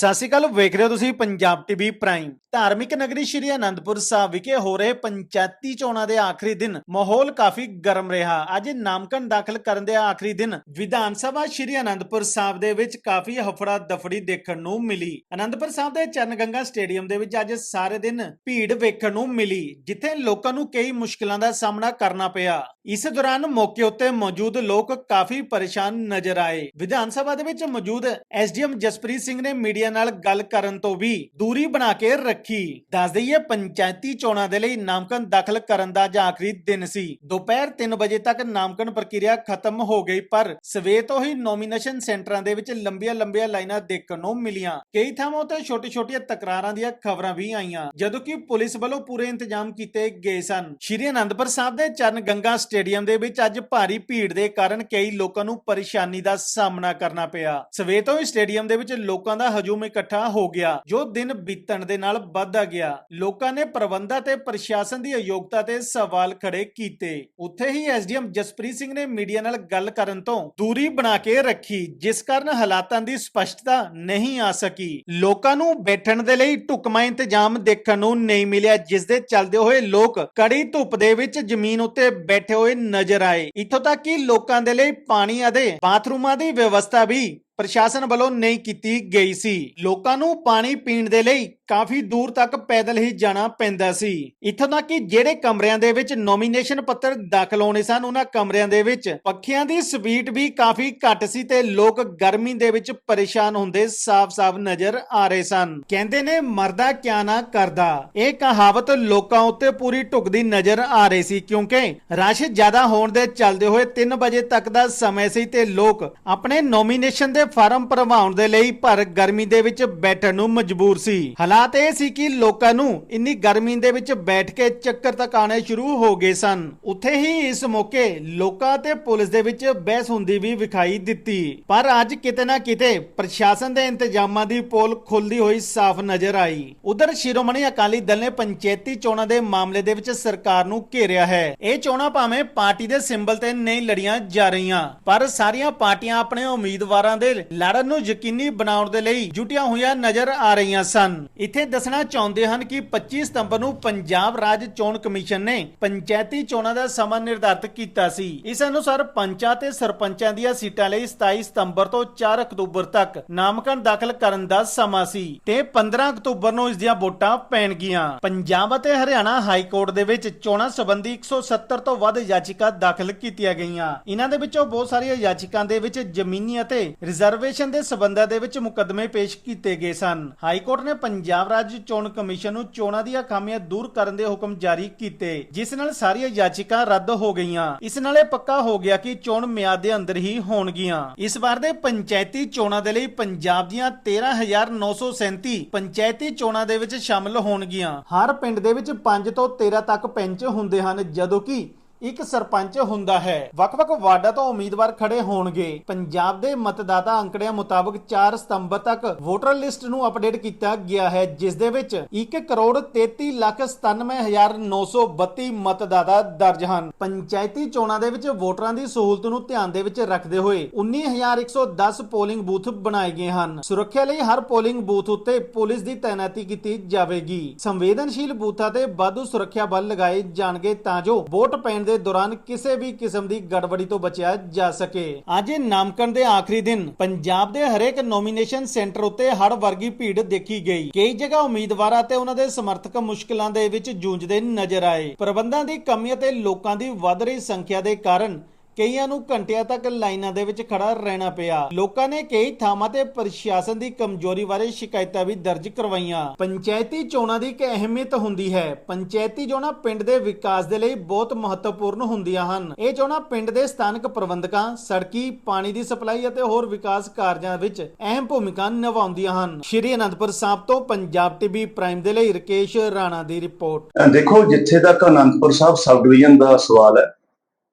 ਸਤਿ ਸ਼੍ਰੀ ਅਕਾਲ, ਵੇਖ ਰਹੇ ਹੋ ਤੁਸੀਂ ਪੰਜਾਬ ਟੀਵੀ ਪ੍ਰਾਈਮ। ਧਾਰਮਿਕ ਨਗਰੀ ਸ਼੍ਰੀ ਅਨੰਦਪੁਰ ਸਾਹਿਬ ਵਿਖੇ ਹੋ ਰਹੇ ਪੰਚਾਇਤੀ ਚੋਣਾਂ ਦੇ ਆਖਰੀ ਦਿਨ। ਮਾਹੌਲ ਕਾਫੀ ਗਰਮ ਰਿਹਾ। ਅੱਜ ਨਾਮਕਨ ਦਾਖਲ ਕਰਨ ਦੇ ਆਖਰੀ ਦਿਨ। ਵਿਧਾਨ ਸਭਾ ਸ਼੍ਰੀ ਅਨੰਦਪੁਰ ਸਾਹਿਬ ਦੇ ਵਿੱਚ ਕਾਫੀ ਹਫੜਾ ਦਫੜੀ ਦੇਖਣ ਨੂੰ ਮਿਲੀ। ਅਨੰਦਪੁਰ ਸਾਹਿਬ ਦੇ ਚਰਨਗੰਗਾ ਸਟੇਡੀਅਮ ਦੇ ਵਿੱਚ ਅੱਜ ਸਾਰੇ ਦਿਨ ਭੀੜ ਵੇਖਣ ਨੂੰ ਮਿਲੀ, ਜਿੱਥੇ ਲੋਕਾਂ ਨੂੰ ਕਈ ਮੁਸ਼ਕਲਾਂ ਦਾ ਸਾਹਮਣਾ ਕਰਨਾ ਪਿਆ। ਇਸ ਦੌਰਾਨ ਮੌਕੇ ਉੱਤੇ ਮੌਜੂਦ ਲੋਕ ਕਾਫੀ ਪਰੇਸ਼ਾਨ ਨਜ਼ਰ ਆਏ। ਵਿਧਾਨ ਸਭਾ ਦੇ ਵਿੱਚ ਮੌਜੂਦ ਐਸਡੀਐਮ ਜਸਪ੍ਰੀਤ ਸਿੰਘ ਨੇ ਮੀਡੀਆ ਨਾਲ ਗੱਲ ਕਰਨ ਤੋਂ ਵੀ ਦੂਰੀ ਬਣਾ ਕੇ ਰੱਖੀ। ਦੱਸ ਦਈਏ, ਪੰਚਾਇਤੀ ਚੋਣਾਂ ਦੇ ਲਈ ਨਾਮਕਨ ਦਾਖਲ ਕਰਨ ਦਾ ਅੱਜ ਆਖਰੀ ਦਿਨ ਸੀ। ਦੁਪਹਿਰ 3 ਵਜੇ ਤੱਕ ਨਾਮਕਨ ਪ੍ਰਕਿਰਿਆ ਖਤਮ ਹੋ ਗਈ, ਪਰ ਸਵੇਰ ਤੋਂ ਹੀ ਨੋਮੀਨੇਸ਼ਨ ਸੈਂਟਰਾਂ ਦੇ ਵਿੱਚ ਲੰਬੀਆਂ ਲੰਬੀਆਂ ਲਾਈਨਾਂ ਦੇਖਣ ਨੂੰ ਮਿਲੀਆਂ। ਕਈ ਥਾਵਾਂ ਤੇ ਛੋਟੀ-ਛੋਟੀਆਂ ਤਕਰਾਰਾਂ ਦੀਆਂ ਖਬਰਾਂ ਵੀ ਆਈਆਂ, ਜਦੋਂ ਕਿ ਪੁਲਿਸ ਵੱਲੋਂ ਪੂਰੇ ਇੰਤਜ਼ਾਮ ਕੀਤੇ ਗਏ ਸਨ। ਸ਼੍ਰੀ ਅਨੰਦਪੁਰ ਸਾਹਿਬ ਦੇ ਚਰਨ ਗੰਗਾ ਸਟੇਡੀਅਮ ਦੇ ਵਿੱਚ ਅੱਜ ਭਾਰੀ ਭੀੜ ਦੇ ਕਾਰਨ ਕਈ ਲੋਕਾਂ ਨੂੰ ਪਰੇਸ਼ਾਨੀ ਦਾ ਸਾਹਮਣਾ ਕਰਨਾ ਪਿਆ। ਸਵੇਰ ਤੋਂ ਹੀ ਸਟੇਡੀਅਮ ਦੇ ਵਿੱਚ ਲੋਕਾਂ ਦਾ ਹਜੂਮ ਇਕੱਠਾ ਹੋ ਗਿਆ, ਜੋ ਦਿਨ ਬੀਤਣ ਦੇ ਨਾਲ ਵੱਧਦਾ ਗਿਆ। ਲੋਕਾਂ ਨੇ ਪ੍ਰਬੰਧਾਂ ਤੇ ਪ੍ਰਸ਼ਾਸਨ ਦੀ ਅਯੋਗਤਾ ਤੇ ਸਵਾਲ ਖੜੇ ਕੀਤੇ। ਉੱਥੇ ਹੀ ਐਸਡੀਐਮ ਜਸਪ੍ਰੀਤ ਸਿੰਘ ਨੇ ਮੀਡੀਆ ਨਾਲ ਗੱਲ ਕਰਨ ਤੋਂ ਦੂਰੀ ਬਣਾ ਕੇ ਰੱਖੀ, ਜਿਸ ਕਾਰਨ ਹਾਲਾਤਾਂ ਦੀ ਸਪਸ਼ਟਤਾ ਨਹੀਂ ਆ ਸਕੀ। ਲੋਕਾਂ ਨੂੰ ਬੈਠਣ ਦੇ ਲਈ ਢੁਕਮਾ ਇੰਤਜ਼ਾਮ ਦੇਖਣ ਨੂੰ ਨਹੀਂ ਮਿਲਿਆ, ਜਿਸ ਦੇ ਚੱਲਦੇ ਹੋਏ ਲੋਕ ਕੜੀ ਧੁੱਪ ਦੇ ਵਿੱਚ ਜ਼ਮੀਨ ਉੱਤੇ ਬੈਠੇ ਹੋਏ ਨਜ਼ਰ ਆਏ। ਇੱਥੋਂ ਤੱਕ ਕਿ ਲੋਕਾਂ ਦੇ ਲਈ ਪਾਣੀ ਅਤੇ ਬਾਥਰੂਮਾਂ ਦੀ ਵਿਵਸਥਾ ਵੀ ਪ੍ਰਸ਼ਾਸਨ ਵੱਲੋਂ ਨਹੀਂ ਕੀਤੀ ਗਈ ਸੀ। ਲੋਕਾਂ ਨੂੰ ਪਾਣੀ ਪੀਣ ਦੇ ਲਈ ਕਾਫੀ ਦੂਰ ਤੱਕ ਪੈਦਲ ਹੀ ਜਾਣਾ ਪੈਂਦਾ ਸੀ। ਇੱਥੋਂ ਤੱਕ ਕਿ ਜਿਹੜੇ ਕਮਰਿਆਂ ਦੇ ਵਿੱਚ ਨੋਮੀਨੇਸ਼ਨ ਪੱਤਰ ਦਾਖਲ ਹੋਣੇ ਸਨ, ਉਹਨਾਂ ਕਮਰਿਆਂ ਦੇ ਵਿੱਚ ਪੱਖਿਆਂ ਦੀ ਸਪੀਡ ਵੀ ਕਾਫੀ ਘੱਟ ਸੀ ਤੇ ਲੋਕ ਗਰਮੀ ਦੇ ਵਿੱਚ ਪਰੇਸ਼ਾਨ ਹੁੰਦੇ ਸਾਫ਼-ਸਾਫ਼ ਨਜ਼ਰ ਆ ਰਹੇ ਸਨ। ਕਹਿੰਦੇ ਨੇ, ਮਰਦਾ ਕਿਆ ਨਾ ਕਰਦਾ। ਇਹ ਕਹਾਵਤ ਲੋਕਾਂ ਉੱਤੇ ਪੂਰੀ ਢੁਕਦੀ ਨਜ਼ਰ ਆ ਰਹੀ ਸੀ ਕਿਉਂਕਿ ਰਸ਼ ਜ਼ਿਆਦਾ ਹੋਣ ਦੇ ਚੱਲਦੇ ਹੋਏ 3 ਵਜੇ ਤੱਕ ਦਾ ਸਮੇਂ ਸੀ ਤੇ ਲੋਕ ਆਪਣੇ ਨੋਮੀਨੇਸ਼ਨ ਦੇ ਫਾਰਮ ਭਰਵਾਉਣ ਦੇ ਲਈ ਭਰ ਗਰਮੀ ਦੇ ਵਿੱਚ ਬੈਠਣ ਨੂੰ ਮਜਬੂਰ ਸੀ। ਹਾਲਾਤ ਇਹ ਸੀ ਕਿ ਲੋਕਾਂ ਨੂੰ ਇੰਨੀ ਗਰਮੀ ਦੇ ਵਿੱਚ ਬੈਠ ਕੇ ਚੱਕਰ ਤੱਕ ਆਣੇ ਸ਼ੁਰੂ ਹੋ ਗਏ ਸਨ। ਉੱਥੇ ਹੀ ਇਸ ਮੌਕੇ ਲੋਕਾਂ ਤੇ ਪੁਲਿਸ ਦੇ ਵਿੱਚ ਬਹਿਸ ਹੁੰਦੀ ਵੀ ਵਿਖਾਈ ਦਿੱਤੀ। ਪਰ ਅੱਜ ਕਿਤੇ ਨਾ ਕਿਤੇ ਪ੍ਰਸ਼ਾਸਨ ਦੇ ਇੰਤਜ਼ਾਮਾਂ ਦੀ ਪੋਲ ਖੁੱਲਦੀ ਹੋਈ ਸਾਫ਼ ਨਜ਼ਰ ਆਈ। ਉਧਰ ਸ਼ਿਰੋਮਣੀ ਅਕਾਲੀ ਦਲ ਨੇ ਪੰਚਾਇਤੀ ਚੋਣਾਂ ਦੇ ਮਾਮਲੇ ਦੇ ਵਿੱਚ ਸਰਕਾਰ ਨੂੰ ਘੇਰਿਆ ਹੈ। ਇਹ ਚੋਣਾਂ ਭਾਵੇਂ ਪਾਰਟੀ ਦੇ ਸਿੰਬਲ ਤੇ ਨਹੀਂ ਲੜੀਆਂ ਜਾ ਰਹੀਆਂ, ਪਰ ਸਾਰੀਆਂ ਪਾਰਟੀਆਂ ਆਪਣੇ ਉਮੀਦਵਾਰਾਂ ਦੇ ਲੜਨ ਨੂੰ ਯਕੀਨੀ ਬਣਾਉਣ ਦੇ ਲਈ ਜੁਟੀਆਂ ਹੋਈਆਂ ਨਜ਼ਰ ਆ ਰਹੀਆਂ ਸਨ। ਇੱਥੇ ਦੱਸਣਾ ਚਾਹੁੰਦੇ ਹਨ ਕਿ 25 ਸਤੰਬਰ ਨੂੰ ਪੰਜਾਬ ਰਾਜ ਚੋਣ ਕਮਿਸ਼ਨ ਨੇ ਪੰਚਾਇਤੀ ਚੋਣਾਂ ਦਾ ਸਮਾਂ ਨਿਰਧਾਰਤ ਕੀਤਾ ਸੀ। ਇਸ ਅਨੁਸਾਰ ਪੰਚਾਂ ਤੇ ਸਰਪੰਚਾਂ ਦੀਆਂ ਸੀਟਾਂ ਲਈ 27 ਸਤੰਬਰ ਤੋਂ 4 ਅਕਤੂਬਰ ਤੱਕ ਨਾਮਕਰਨ ਦਾਖਲ ਕਰਨ ਦਾ ਸਮਾਂ ਸੀ ਤੇ 15 ਅਕਤੂਬਰ ਨੂੰ ਇਸ ਦੀਆਂ ਵੋਟਾਂ ਪੈਣਗੀਆਂ। ਪੰਜਾਬ ਅਤੇ ਹਰਿਆਣਾ ਹਾਈ ਕੋਰਟ ਦੇ ਵਿੱਚ ਚੋਣਾਂ ਸੰਬੰਧੀ 170 ਤੋਂ ਵੱਧ ਯਾਚੀਆਂ ਦਾਖਲ ਕੀਤੀਆਂ ਗਈਆਂ। ਇਹਨਾਂ ਦੇ ਵਿੱਚੋਂ ਬਹੁਤ ਸਾਰੀਆਂ ਯਾਚੀਆਂ ਦੇ ਵਿੱਚ ਜ਼ਮੀਨੀ ਅਤੇ ਰਿਜ਼ਰਵੇਸ਼ਨ ਦੇ ਸਬੰਧਾਂ ਦੇ ਵਿੱਚ ਮੁਕੱਦਮੇ ਪੇਸ਼ ਕੀਤੇ ਗਏ ਸਨ। ਹਾਈ ਕੋਰਟ ਨੇ ਪੰਜਾਬ ਰਾਜ ਚੋਣ ਕਮਿਸ਼ਨ ਨੂੰ ਚੋਣਾਂ ਦੀਆਂ ਖਾਮੀਆਂ ਦੂਰ ਕਰਨ ਦੇ ਹੁਕਮ ਜਾਰੀ ਕੀਤੇ, ਜਿਸ ਨਾਲ ਸਾਰੀਆਂ ਯਾਚੀਆਂ ਰੱਦ ਹੋ ਗਈਆਂ। ਇਸ ਨਾਲ ਇਹ ਪੱਕਾ ਹੋ ਗਿਆ ਕਿ ਚੋਣ ਮਿਆਦ ਦੇ ਅੰਦਰ ਹੀ ਹੋਣਗੀਆਂ। ਇਸ ਵਾਰ ਦੇ ਪੰਚਾਇਤੀ ਚੋਣਾਂ ਦੇ ਲਈ ਪੰਜਾਬ ਦੀਆਂ 13937 ਪੰਚਾਇਤੀ ਚੋਣਾਂ ਦੇ ਵਿੱਚ ਸ਼ਾਮਲ ਹੋਣਗੀਆਂ। ਹਰ ਪਿੰਡ ਦੇ ਵਿੱਚ 5 ਤੋਂ 13 ਤੱਕ ਪੈਂਚ ਹੁੰਦੇ ਹਨ, ਜਦੋਂ ਕਿ ਇੱਕ ਸਰਪੰਚ ਹੁੰਦਾ ਹੈ। ਵੱਖ-ਵੱਖ ਵਾਰਡਾਂ ਤੋਂ ਉਮੀਦਵਾਰ ਖੜੇ ਹੋਣਗੇ। ਪੰਜਾਬ ਦੇ ਮਤਦਾਤਾ ਅੰਕੜਿਆਂ ਮੁਤਾਬਕ 4 ਸਤੰਬਰ ਤੱਕ ਵੋਟਰ ਲਿਸਟ ਨੂੰ ਅਪਡੇਟ ਕੀਤਾ ਗਿਆ ਹੈ, ਜਿਸ ਦੇ ਵਿੱਚ 1 ਕਰੋੜ 33 ਲੱਖ 97932 ਮਤਦਾਤਾ ਦਰਜ ਹਨ। ਪੰਚਾਇਤੀ ਚੋਣਾਂ ਦੇ ਵਿੱਚ ਵੋਟਰਾਂ ਦੀ ਸਹੂਲਤ ਨੂੰ ਧਿਆਨ ਦੇ ਵਿੱਚ ਰੱਖਦੇ ਹੋਏ 19110 ਪੋਲਿੰਗ ਬੂਥ ਬਣਾਏ ਗਏ ਹਨ। ਸੁਰੱਖਿਆ ਲਈ ਹਰ ਪੋਲਿੰਗ ਬੂਥ ਉੱਤੇ ਪੁਲਿਸ ਦੀ ਤਾਇਨਾਤੀ ਕੀਤੀ ਜਾਵੇਗੀ। ਸੰਵੇਦਨਸ਼ੀਲ ਬੂਥਾਂ ਤੇ ਵਾਧੂ ਸੁਰੱਖਿਆ ਬਲ ਲਗਾਏ ਜਾਣਗੇ ਤਾਂ ਜੋ ਵੋਟ ਪੈਣ ਦੇ ਦੌਰਾਨ ਕਿਸੇ ਵੀ ਕਿਸਮ ਦੀ ਗੜਬੜੀ ਤੋਂ ਬਚਿਆ ਜਾ ਸਕੇ। ਅੱਜ ਨਾਮਕਰਨ ਦੇ ਆਖਰੀ ਦਿਨ, ਪੰਜਾਬ ਦੇ ਹਰੇਕ ਨੋਮੀਨੇਸ਼ਨ ਸੈਂਟਰ ਉੱਤੇ ਹੜ ਵਰਗੀ ਭੀੜ ਦੇਖੀ ਗਈ। ਕਈ ਜਗ੍ਹਾ ਉਮੀਦਵਾਰਾਂ ਤੇ ਉਹਨਾਂ ਦੇ ਸਮਰਥਕ ਮੁਸ਼ਕਲਾਂ ਦੇ ਵਿੱਚ ਜੂਝਦੇ ਨਜ਼ਰ ਆਏ। ਪ੍ਰਬੰਧਾਂ ਦੀ ਕਮੀ ਅਤੇ ਲੋਕਾਂ ਦੀ ਵੱਧ ਰਹੀ ਸੰਖਿਆ ਦੇ ਕਾਰਨ ਕਈਆਂ ਨੂੰ ਘੰਟਿਆਂ ਤੱਕ ਲਾਈਨਾਂ ਦੇ ਵਿੱਚ ਖੜਾ ਰਹਿਣਾ ਪਿਆ। ਲੋਕਾਂ ਨੇ ਕਈ ਥਾਵਾਂ ਤੇ ਪ੍ਰਸ਼ਾਸਨ ਦੀ ਕਮਜ਼ੋਰੀ ਬਾਰੇ ਸ਼ਿਕਾਇਤਾਂ ਵੀ ਦਰਜ ਕਰਵਾਈਆਂ। ਪੰਚਾਇਤੀ ਚੋਣਾਂ ਦੀ ਇੱਕ ਅਹਿਮੀਅਤ ਹੁੰਦੀ ਹੈ। ਪੰਚਾਇਤੀ ਚੋਣਾਂ ਪਿੰਡ ਦੇ ਵਿਕਾਸ ਦੇ ਲਈ ਬਹੁਤ ਮਹੱਤਵਪੂਰਨ ਹੁੰਦੀਆਂ ਹਨ। ਇਹ ਚੋਣਾਂ ਪਿੰਡ ਦੇ ਸਥਾਨਕ ਪ੍ਰਬੰਧਕਾਂ, ਸੜਕੀ, ਪਾਣੀ ਦੀ ਸਪਲਾਈ ਅਤੇ ਹੋਰ ਵਿਕਾਸ ਕਾਰਜਾਂ ਵਿੱਚ ਅਹਿਮ ਭੂਮਿਕਾ ਨਿਭਾਉਂਦੀਆਂ ਹਨ। ਸ਼੍ਰੀ ਅਨੰਦਪੁਰ ਸਾਹਿਬ ਤੋਂ ਪੰਜਾਬ ਟੀਵੀ ਪ੍ਰਾਈਮ ਦੇ ਲਈ ਰਕੇਸ਼ ਰਾਣਾ ਦੀ ਰਿਪੋਰਟ। ਦੇਖੋ, ਜਿੱਥੇ ਤੱਕ ਅਨੰਦਪੁਰ ਸਾਹਿਬ ਸਬ ਡਿਵੀਜ਼ਨ ਦਾ ਸਵਾਲ ਹੈ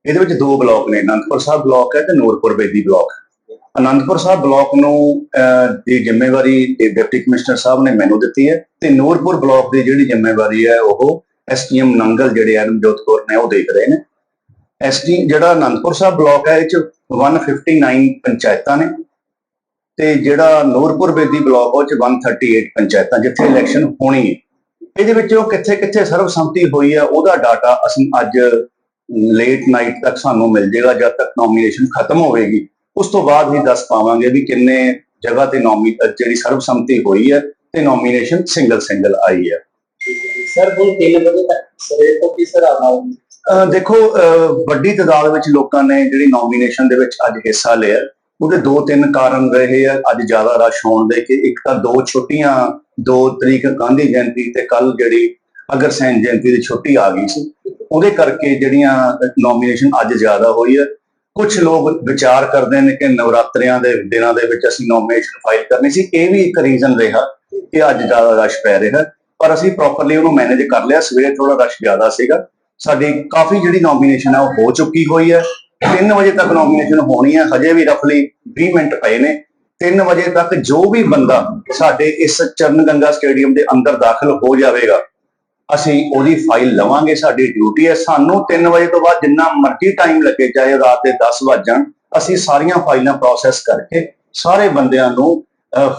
ਇਹਦੇ ਵਿੱਚ ਦੋ ਬਲਾਕ ਨੇ, ਅਨੰਦਪੁਰ ਸਾਹਿਬ ਬਲਾਕ ਹੈ ਤੇ ਨੂਰਪੁਰ ਬੇਦੀ ਬਲਾਕ ਅਨੰਦਪੁਰ ਸਾਹਿਬ ਬਲਾਕ ਨੂੰ ਦੀ ਜ਼ਿੰਮੇਵਾਰੀ ਡਿਪਟੀ ਕਮਿਸ਼ਨਰ ਸਾਹਿਬ ਨੇ ਮੈਨੂੰ ਦਿੱਤੀ ਹੈ ਤੇ ਨੂਰਪੁਰ ਬਲਾਕ ਦੀ ਜਿਹੜੀ ਜ਼ਿੰਮੇਵਾਰੀ ਹੈ ਉਹ ਐਸਟੀਐਮ ਨੰਗਲ ਜਿਹੜੇ ਅਰਨਜੋਤ ਕੌਰ ਨੇ ਉਹ ਦੇਖ ਰਹੇ ਨੇ। ਐਸਟੀ ਜਿਹੜਾ ਅਨੰਦਪੁਰ ਸਾਹਿਬ ਬਲਾਕ ਹੈ, ਇਹ ਚ 159 ਪੰਚਾਇਤਾਂ ਨੇ ਤੇ ਜਿਹੜਾ ਨੂਰਪੁਰ ਬੇਦੀ ਬਲਾਕ, ਉਹ ਚ 138 ਪੰਚਾਇਤਾਂ ਜਿੱਥੇ ਇਲੈਕਸ਼ਨ ਹੋਣੀ ਹੈ। ਇਹਦੇ ਵਿੱਚ ਉਹ ਕਿੱਥੇ ਕਿੱਥੇ ਸਰਬਸੰਮਤੀ ਹੋਈ ਹੈ, ਉਹਦਾ ਡਾਟਾ ਅਸੀਂ ਅੱਜ ਲੇਟ ਨਾਈਟ ਤੱਕ ਸਾਨੂੰ ਮਿਲ ਜਾਏਗਾ ਜਦ ਤੱਕ ਨੋਮੀਨੇਸ਼ਨ ਖਤਮ ਹੋਵੇਗੀ ਉਸ ਤੋਂ ਬਾਅਦ ਹੀ ਦੱਸ ਪਾਵਾਂਗੇ ਵੀ ਕਿੰਨੇ ਜਗ੍ਹਾ ਤੇ ਨੋਮੀ ਜਿਹੜੀ ਸਰਬਸੰਮਤੀ ਹੋਈ ਹੈ ਤੇ ਨੋਮੀਨੇਸ਼ਨ ਸਿੰਗਲ ਸਿੰਗਲ ਆਈ ਹੈ। ਸਰ ਹੁਣ 3 ਵਜੇ ਤੱਕ ਸਵੇਰ ਤੋਂ ਕਿਸ ਤਰ੍ਹਾਂ ਆਉਣਾ ਦੇਖੋ ਵੱਡੀ ਤਾਦਾਦ ਵਿੱਚ ਲੋਕਾਂ ਨੇ ਜਿਹੜੀ ਨੋਮੀਨੇਸ਼ਨ ਦੇ ਵਿੱਚ ਅੱਜ ਹਿੱਸਾ ਲਿਆ ਉਹਦੇ ਦੋ ਤਿੰਨ ਕਾਰਨ ਰਹੇ ਆ। ਅੱਜ ਜ਼ਿਆਦਾ ਰਸ਼ ਹੋਣ ਦੇ ਕਿ ਇੱਕ ਤਾਂ ਦੋ ਛੁੱਟੀਆਂ ਦੋ ਤਰੀਕ ਗਾਂਧੀ ਜਯੰਤੀ ਤੇ ਕੱਲ ਜਿਹੜੀ ਅਗਰ ਸੈਨ ਜਯੰਤੀ ਦੀ ਛੁੱਟੀ ਆ ਗਈ ਸੀ ਉਹਦੇ ਕਰਕੇ ਜਿਹੜੀਆਂ ਨੋਮੀਨੇਸ਼ਨ ਅੱਜ ਜ਼ਿਆਦਾ ਹੋਈ ਹੈ। ਕੁਝ ਲੋਕ ਵਿਚਾਰ ਕਰਦੇ ਨੇ ਕਿ ਨਵਰਾਤਰਿਆਂ ਦੇ ਦਿਨਾਂ ਦੇ ਵਿੱਚ ਅਸੀਂ ਨੋਮੀਨੇਸ਼ਨ ਫਾਈਲ ਕਰਨੀ ਸੀ। ਇਹ ਵੀ ਇੱਕ ਰੀਜ਼ਨ ਰਿਹਾ ਕਿ ਅੱਜ ਜ਼ਿਆਦਾ ਰਸ਼ ਪੈ ਰਿਹਾ। ਪਰ ਅਸੀਂ ਪ੍ਰੋਪਰਲੀ ਉਹਨੂੰ ਮੈਨੇਜ ਕਰ ਲਿਆ। ਸਵੇਰੇ ਥੋੜਾ ਰਸ਼ ਜ਼ਿਆਦਾ ਸੀਗਾ। ਸਾਡੀ ਕਾਫੀ ਜਿਹੜੀ ਨੋਮੀਨੇਸ਼ਨ ਹੈ ਉਹ ਹੋ ਚੁੱਕੀ ਹੋਈ ਹੈ। 3 ਵਜੇ ਤੱਕ ਨੋਮੀਨੇਸ਼ਨ ਹੋਣੀ ਹੈ। ਹਜੇ ਵੀ ਰਫਲੀ 20 ਮਿੰਟ ਪਏ ਨੇ। 3 ਵਜੇ ਤੱਕ ਜੋ ਵੀ ਬੰਦਾ ਸਾਡੇ ਇਸ ਚਰਨ ਗੰਗਾ ਸਟੇਡੀਅਮ ਦੇ ਅੰਦਰ ਦਾਖਲ ਹੋ ਜਾਵੇਗਾ ਅਸੀਂ ਉਹਦੀ ਫਾਈਲ ਲਵਾਂਗੇ ਸਾਡੀ ਡਿਊਟੀ ਹੈ। ਸਾਨੂੰ 3 ਵਜੇ ਤੋਂ ਬਾਅਦ ਜਿੰਨਾ ਮਰਜ਼ੀ ਟਾਈਮ ਲੱਗੇ ਚਾਹੇ ਰਾਤ ਦੇ 10 ਵੱਜ ਜਾਣ ਅਸੀਂ ਸਾਰੀਆਂ ਫਾਈਲਾਂ ਪ੍ਰੋਸੈਸ ਕਰਕੇ ਸਾਰੇ ਬੰਦਿਆਂ ਨੂੰ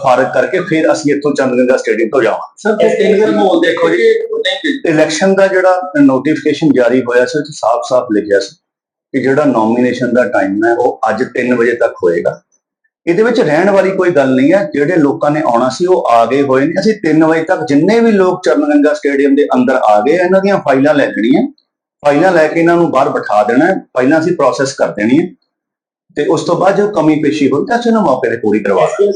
ਫਾਰਗ ਕਰਕੇ ਫਿਰ ਅਸੀਂ ਇੱਥੋਂ ਚੰਦਗੰਗਾ ਸਟੇਡੀਅਮ ਤੋਂ ਜਾਵਾਂਗੇ। ਸਰ ਦਿਨ ਮਾਹੌਲ ਦੇਖੋ ਜੀ? ਇਲੈਕਸ਼ਨ ਦਾ ਜਿਹੜਾ ਨੋਟੀਫਿਕੇਸ਼ਨ ਜਾਰੀ ਹੋਇਆ ਸੀ ਉਹ ਸਾਫ਼-ਸਾਫ਼ ਲਿਖਿਆ ਸੀ ਕਿ ਜਿਹੜਾ ਨੋਮੀਨੇਸ਼ਨ ਦਾ ਟਾਈਮ ਹੈ ਉਹ ਅੱਜ 3 ਵਜੇ ਤੱਕ ਹੋਏਗਾ। ਇਹਦੇ ਵਿੱਚ ਰਹਿਣ ਵਾਲੀ ਕੋਈ ਗੱਲ ਨਹੀਂ ਹੈ। ਜਿਹੜੇ ਲੋਕਾਂ ਨੇ ਆਉਣਾ ਸੀ, ਉਹ ਆ ਗਏ ਹੋਏ ਨੇ। ਅਸੀਂ 3 ਵਜੇ ਤੱਕ ਜਿੰਨੇ ਵੀ ਲੋਕ ਚਰਨਗੰਗਾ ਸਟੇਡੀਅਮ ਦੇ ਅੰਦਰ ਆ ਗਏ, ਇਹਨਾਂ ਦੀਆਂ ਫਾਈਲਾਂ ਲੈ ਲੈਣੀਆਂ। ਫਾਈਲਾਂ ਲੈ ਕੇ ਇਹਨਾਂ ਨੂੰ ਬਾਹਰ ਬਿਠਾ ਦੇਣਾ ਫਾਈਲਾਂ ਅਸੀਂ ਪ੍ਰੋਸੈਸ ਕਰ ਦੇਣੀ ਹੈ ਤੇ ਉਸ ਤੋਂ ਬਾਅਦ ਜੋ ਕਮੀ ਪੇਸ਼ੀ ਹੋਈ, ਤਾਂ ਅਸੀਂ ਉਹਨੂੰ ਮੌਕੇ ਤੇ ਪੂਰੀ ਕਰਵਾ ਐਸਪੀ